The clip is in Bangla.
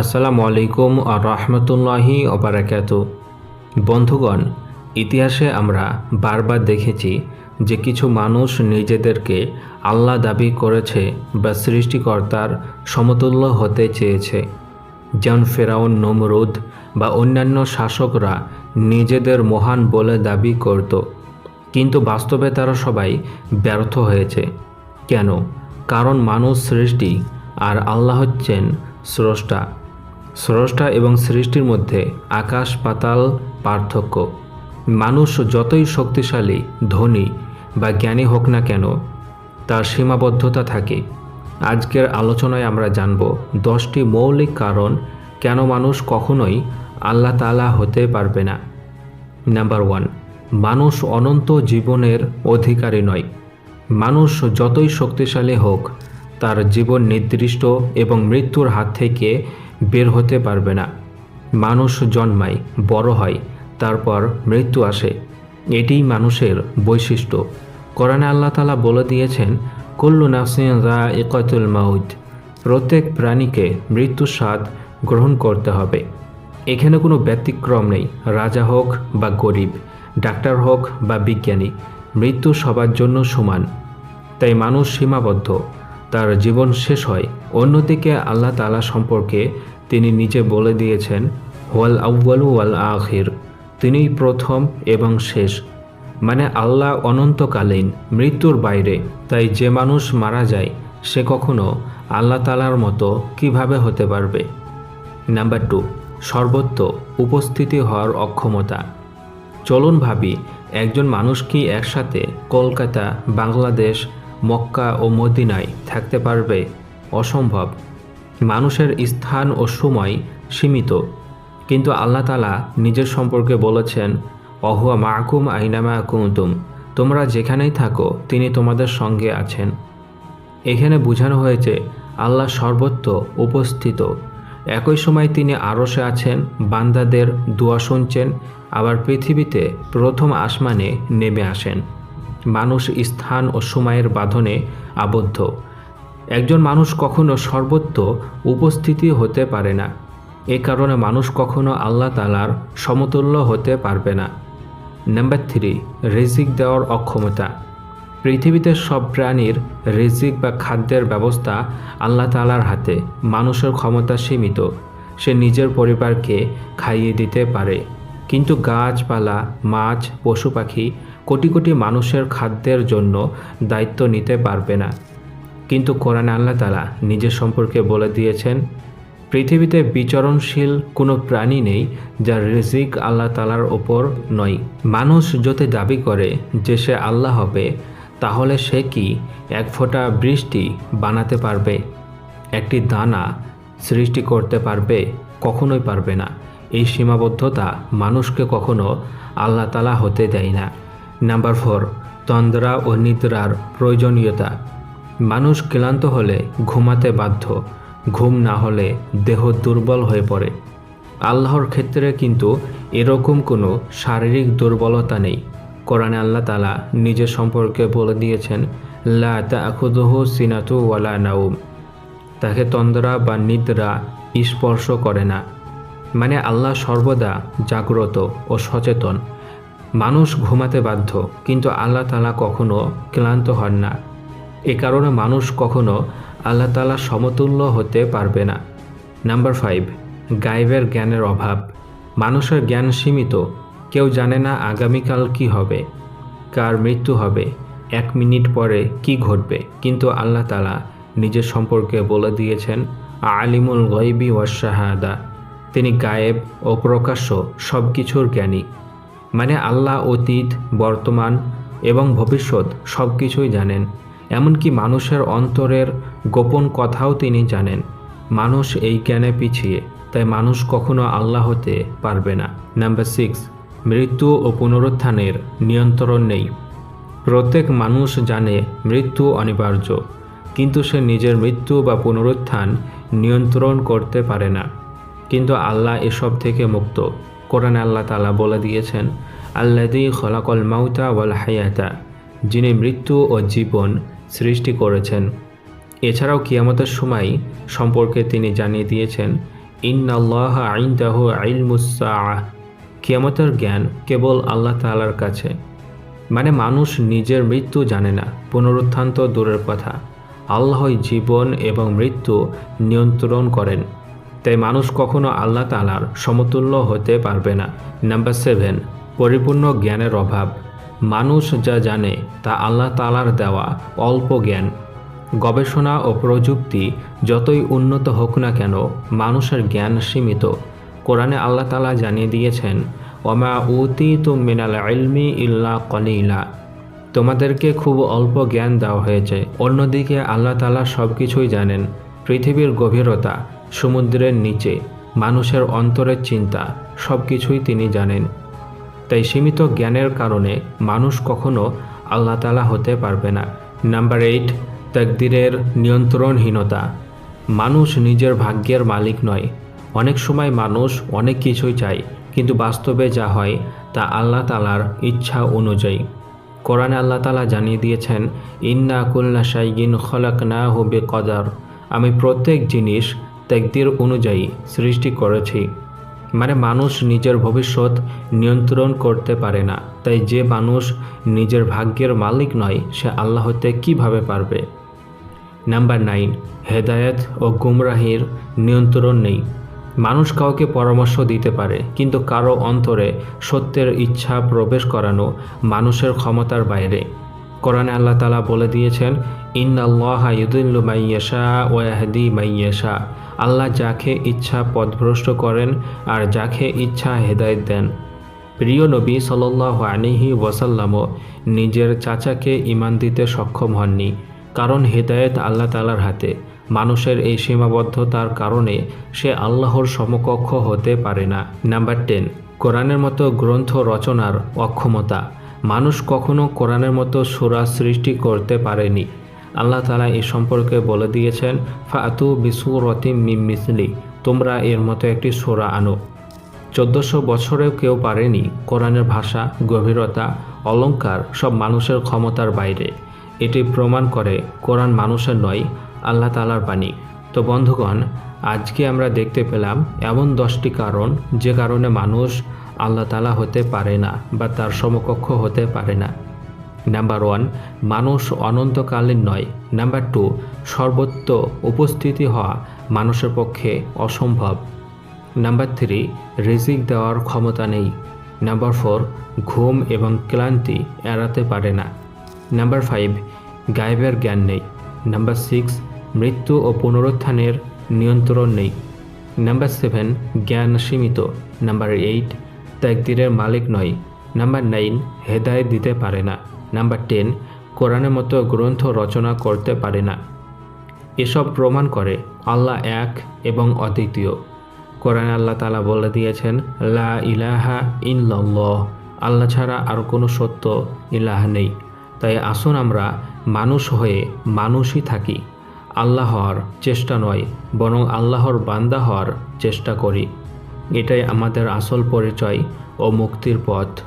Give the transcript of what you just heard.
আসসালামু আলাইকুম আর রহমতুল্লাহি অবরাকাত বন্ধুগণ, ইতিহাসে আমরা বারবার দেখেছি যে কিছু মানুষ নিজেদেরকে আল্লাহ দাবি করেছে বা সৃষ্টিকর্তার সমতুল্য হতে চেয়েছে। যেমন ফেরাউন, নমরুদ বা অন্যান্য শাসকরা নিজেদের মহান বলে দাবি করত। কিন্তু বাস্তবে তারা সবাই ব্যর্থ হয়েছে। কেন? কারণ মানুষ সৃষ্টি আর আল্লাহ হচ্ছেন স্রষ্টা। স্রষ্টা এবং সৃষ্টির মধ্যে আকাশ পাতাল পার্থক্য। মানুষ যতই শক্তিশালী, ধনী বা জ্ঞানী হোক না কেন, তার সীমাবদ্ধতা থাকে। আজকের আলোচনায় আমরা জানব দশটি মৌলিক কারণ কেন মানুষ কখনোই আল্লাহ তালা হতে পারবে না। নাম্বার ওয়ান, মানুষ অনন্ত জীবনের অধিকারী নয়। মানুষ যতই শক্তিশালী হোক, তার জীবন নির্দিষ্ট এবং মৃত্যুর হাত থেকে বের হতে পারবে না। মানুষ জন্মায়, বড় হয়, তারপর মৃত্যু আসে। এটিই মানুষের বৈশিষ্ট্য। কোরআনে আল্লাহ তালা বলে দিয়েছেন, কুল্লু নাফসিন রা ইকতুল মাউদ প্রত্যেক প্রাণীকে মৃত্যুর স্বাদ গ্রহণ করতে হবে। এখানে কোনো ব্যতিক্রম নেই, রাজা হোক বা গরিব, ডাক্তার হোক বা বিজ্ঞানী, মৃত্যু সবার জন্য সমান। তাই মানুষ সীমাবদ্ধ, তার জীবন শেষ হয়। অন্যদিকে আল্লাহ তালা সম্পর্কে তিনি নিজে বলে দিয়েছেন, ওয়াল আউ্বালু ওয়াল আখির। তিনিই প্রথম এবং শেষ। মানে আল্লাহ অনন্তকালীন, মৃত্যুর বাইরে। তাই যে মানুষ মারা যায়, সে কখনো আল্লাহ তালার মতো কীভাবে হতে পারবে? নাম্বার টু, সর্বত্র উপস্থিতি হওয়ার অক্ষমতা। চলুন ভাবি, একজন মানুষ কি একসাথে কলকাতা, বাংলাদেশ, মক্কা ও মদিনায় থাকতে পারবে? অসম্ভব। মানুষের স্থান ও সময় সীমিত। কিন্তু আল্লাহ তালা নিজের সম্পর্কে বলেছেন, অহুয়া মাকুম আইনামা কুমতুম তোমরা যেখানেই থাকো, তিনি তোমাদের সঙ্গে আছেন। এখানে বোঝানো হয়েছে, আল্লাহ সর্বত্র উপস্থিত। একই সময় তিনি আরশে আছেন, বান্দাদের দোয়া শুনছেন, আবার পৃথিবীতে প্রথম আসমানে নেমে আসেন। মানুষ স্থান ও সময়ের বাঁধনে আবদ্ধ। একজন মানুষ কখনো সর্বত্র উপস্থিতি হতে পারে না। এ কারণে মানুষ কখনো আল্লাহ তালার সমতুল্য হতে পারবে না। নাম্বার থ্রি, রিজিক দেওয়ার অক্ষমতা। পৃথিবীতে সব প্রাণীর রিজিক বা খাদ্যের ব্যবস্থা আল্লাহ তালার হাতে। মানুষের ক্ষমতা সীমিত। সে নিজের পরিবারকে খাইয়ে দিতে পারে। কিন্তু গাছপালা, মাছ, পশু পাখি কোটি কোটি মানুষের খাদ্যের জন্য দায়িত্ব নিতে পারবে না। কিন্তু কোরআন আল্লাহ তালা নিজের সম্পর্কে বলে দিয়েছেন, পৃথিবীতে বিচরণশীল কোনো প্রাণী নেই যার রিজিক আল্লাহ তালার ওপর নয়। মানুষ যদি দাবি করে যে সে আল্লাহ হবে, তাহলে সে কি এক ফোঁটা বৃষ্টি বানাতে পারবে? একটি দানা সৃষ্টি করতে পারবে? কখনোই পারবে না। এই সীমাবদ্ধতা মানুষকে কখনো আল্লাহ তালা হতে দেয় না। নাম্বার ফোর, তন্দ্রা ও নিদ্রার প্রয়োজনীয়তা। মানুষ ক্লান্ত হলে ঘুমাতে বাধ্য, ঘুম না হলে দেহ দুর্বল হয়ে পড়ে। আল্লাহর ক্ষেত্রে কিন্তু এরকম কোনো শারীরিক দুর্বলতা নেই। কোরআনে আল্লাহ তালা নিজের সম্পর্কে বলে দিয়েছেন, লা সিনাতু ওয়ালা নাউম তাকে তন্দ্রা বা নিদ্রা স্পর্শ করে না। মানে আল্লাহ সর্বদা জাগ্রত ও সচেতন। মানুষ ঘুমাতে বাধ্য, কিন্তু আল্লাহ তালা কখনো ক্লান্ত হন না। এ কারণে মানুষ কখনো আল্লাহ তালা সমতুল্য হতে পারবে না। নাম্বার ফাইভ গাইবের জ্ঞানের অভাব। মানুষের জ্ঞান সীমিত। কেউ জানে না আগামীকাল কি হবে, কার মৃত্যু হবে, এক মিনিট পরে কি ঘটবে। কিন্তু আল্লাহ তালা নিজের সম্পর্কে বলে দিয়েছেন, আলিমুল গইবি ওয়াশাহাদা তিনি গায়েব ও প্রকাশ্য সব কিছুর জ্ঞানী। মানে আল্লাহ অতীত, বর্তমান এবং ভবিষ্যৎ সব কিছুই জানেন। এমনকি মানুষের অন্তরের গোপন কথাও তিনি জানেন। মানুষ এই জ্ঞানে পিছিয়ে, তাই মানুষ কখনো আল্লাহ হতে পারবে না। নাম্বার সিক্স, মৃত্যু ও পুনরুত্থানের নিয়ন্ত্রণ নেই। প্রত্যেক মানুষ জানে মৃত্যু অনিবার্য, কিন্তু সে নিজের মৃত্যু বা পুনরুত্থান নিয়ন্ত্রণ করতে পারে না। কিন্তু আল্লাহ এসব থেকে মুক্ত। কোরআন আল্লাহ তালা বলে দিয়েছেন আল্লাদি খলাকল মাউতা ওয়াল হায়াতা যিনি মৃত্যু ও জীবন সৃষ্টি করেছেন। এছাড়াও কিয়ামতের সময় সম্পর্কে তিনি জানিয়ে দিয়েছেন, ইন্নাল্লাহ আইনদাহ আইলমুসাহ কিয়ামতের জ্ঞান কেবল আল্লাহ তাআলার কাছে। মানে মানুষ নিজের মৃত্যু জানে না, পুনরুত্থান তো দূরের কথা। আল্লাহই জীবন এবং মৃত্যু নিয়ন্ত্রণ করেন। তাই মানুষ কখনো আল্লাহ তালার সমতুল্য হতে পারবে না। নাম্বার সেভেন, পরিপূর্ণ জ্ঞানের অভাব। মানুষ যা জানে তা আল্লাহ তালার দেওয়া অল্প জ্ঞান। গবেষণা ও প্রযুক্তি যতই উন্নত হোক না কেন মানুষের জ্ঞান সীমিত। কোরআনে আল্লাহ তালা জানিয়ে দিয়েছেন, ওমা উতি তু মিনাল ইলমি ইল্লা কলিলা। তোমাদেরকে খুব অল্প জ্ঞান দেওয়া হয়েছে। অন্যদিকে আল্লাহ তালা সব কিছুই জানেন। পৃথিবীর গভীরতা, সমুদ্রের নিচে, মানুষের অন্তরের চিন্তা সব কিছুই তিনি জানেন। তাই সীমিত জ্ঞানের কারণে মানুষ কখনো আল্লাহ তালা হতে পারবে না। নাম্বার এইট তাকদিরের নিয়ন্ত্রণহীনতা। মানুষ নিজের ভাগ্যের মালিক নয়। অনেক সময় মানুষ অনেক কিছুই চায়, কিন্তু বাস্তবে যা হয় তা আল্লাহ তালার ইচ্ছা অনুযায়ী। কোরআনে আল্লাহ তালা জানিয়ে দিয়েছেন, ইন্না কুল্লা সাইগিন খলাক না হবে কদার আমি প্রত্যেক জিনিস ত্যাগদির অনুযায়ী সৃষ্টি করেছি। মানে মানুষ নিজের ভবিষ্যৎ নিয়ন্ত্রণ করতে পারে না। তাই যে মানুষ নিজের ভাগ্যের মালিক নয়, সে আল্লাহ হতে কীভাবে পারবে? নাম্বার নাইন, হেদায়েত ও গুমরাহির নিয়ন্ত্রণ নেই। মানুষ কাউকে পরামর্শ দিতে পারে, কিন্তু কারও অন্তরে সত্যের ইচ্ছা প্রবেশ করানো মানুষের ক্ষমতার বাইরে। কোরআনে আল্লাহ তালা বলে দিয়েছেন আল্লাহ যাকে ইচ্ছা পথভ্রষ্ট করেন আর যাকে ইচ্ছা হেদায়ত দেন। প্রিয় নবী সাল্লাহ আনিহি ওয়াসাল্লামও নিজের চাচাকে ইমান দিতে সক্ষম হননি, কারণ হেদায়েত আল্লাহ তালার হাতে। মানুষের এই সীমাবদ্ধতার কারণে সে আল্লাহর সমকক্ষ হতে পারে না। নাম্বার টেন, কোরআনের মতো গ্রন্থ রচনার অক্ষমতা। মানুষ কখনো কোরআনের মতো সুরা সৃষ্টি করতে পারেনি। আল্লাহ তালা এ সম্পর্কে বলে দিয়েছেন, ফাতু বিসুরতিম মিম মিসলি তোমরা এর মতো একটি সোরা আনো। চোদ্দোশো বছরেও কেউ পারেনি কোরআনের ভাষা, গভীরতা অলঙ্কার সব মানুষের ক্ষমতার বাইরে। এটি প্রমাণ করে কোরআন মানুষের নয়, আল্লাহ তালার বাণী। তো বন্ধুগণ, আজকে আমরা দেখতে পেলাম এমন দশটি কারণ, যে কারণে মানুষ আল্লাহ তালা হতে পারে না বা তার সমকক্ষ হতে পারে না। নাম্বার ওয়ান মানুষ অনন্তকালীন নয়। নাম্বার টু সর্বত্র উপস্থিতি হওয়া মানুষের পক্ষে অসম্ভব। নাম্বার থ্রি রিজিক দেওয়ার ক্ষমতা নেই। নাম্বার ফোর ঘুম এবং ক্লান্তি এড়াতে পারে না। নাম্বার ফাইভ গায়েবের জ্ঞান নেই। নাম্বার সিক্স মৃত্যু ও পুনরুত্থানের নিয়ন্ত্রণ নেই। নাম্বার সেভেন জ্ঞান সীমিত। নাম্বার এইট ত্যাগদিরের মালিক নয়। নাম্বার নাইন হেদায়ত দিতে পারে না। নাম্বার টেন, কোরআনের মতো গ্রন্থ রচনা করতে পারে না। এসব প্রমাণ করে আল্লাহ এক এবং অদ্বিতীয়। কোরআন আল্লাহ তালা বলে দিয়েছেন, লা ইলাহা ইল্লাল্লাহ। আল্লাহ ছাড়া আর কোনো সত্য ইলাহ নেই। তাই আসুন আমরা মানুষ হয়ে মানুষই থাকি। আল্লাহ হওয়ার চেষ্টা নয়, বরং আল্লাহর বান্দা হওয়ার চেষ্টা করি। এটাই আমাদের আসল পরিচয় ও মুক্তির পথ।